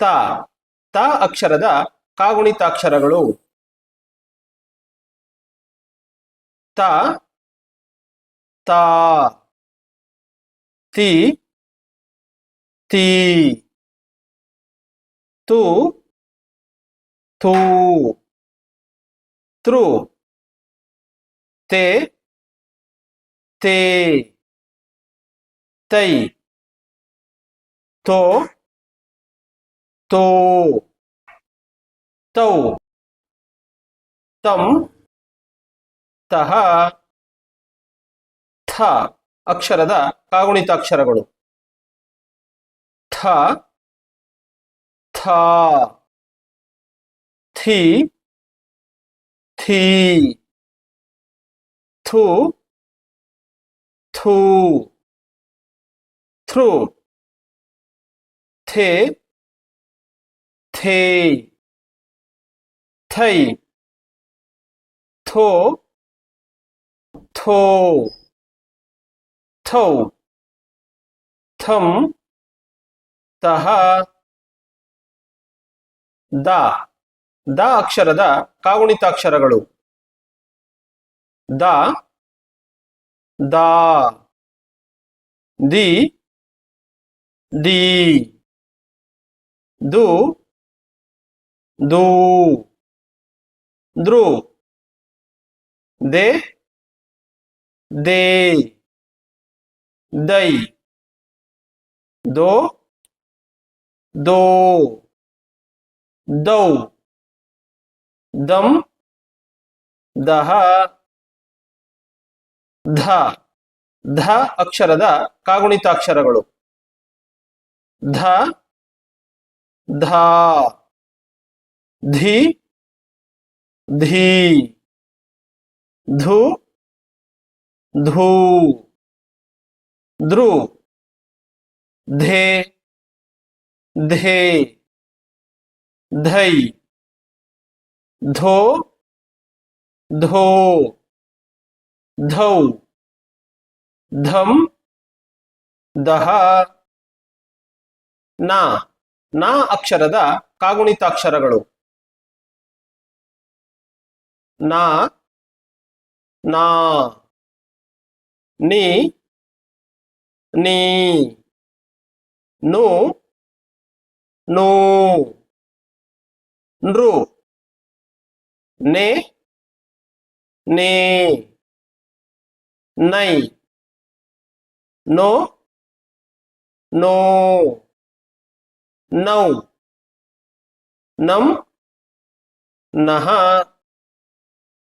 ತ ತ ಅಕ್ಷರದ ಕಾಗುಣಿತಾಕ್ಷರಗಳು. ತ ತ, ತಿ ತಿ, ತು ಥೂ ತೃ ತೇ ತೇ, ತೈ, ತೋ ತೋ ತೌ ತಂ ತಹ ಥ ಅಕ್ಷರದ ಕಾಗುಣಿತಾಕ್ಷರಗಳು ಥ ಥ ಥಿ ಥೀ ಥು ಥೂ ಥ್ರೂ ಥೇ ಥೇ ಥೈ ಥೋ ಥೋ ಥೌ ಥಂ ತಹ ದ ದ ಅಕ್ಷರದ ಕಾಗುಣಿತಾಕ್ಷರಗಳು ದ, ದಾ, ದಿ ದಿ, ದು ದು. ದ್ರು. ದೆ. ದೇ. ದೈ. ದೋ. ದೋ. ದೌ. ದಂ. ದಹ. ಧ. ಧ ಅಕ್ಷರದ ಕಾಗುಣಿತಾಕ್ಷರಗಳು. ಧ. ಧ. ಧಿ ಧೀ ಧು ಧೂ ಧ್ರು ಧೇ ಧೇ धै धो धो धौ धम ದಹ ನ ನ ಅಕ್ಷರದ ಕಾಗುಣಿತಾಕ್ಷರಗಳು ನ ನಾ ನಿ ನೀ ನು ನೂ ನೃ ನೆ ನೇ ನೈ ನೋ ನೋ ನೌ ನಂ ನಹ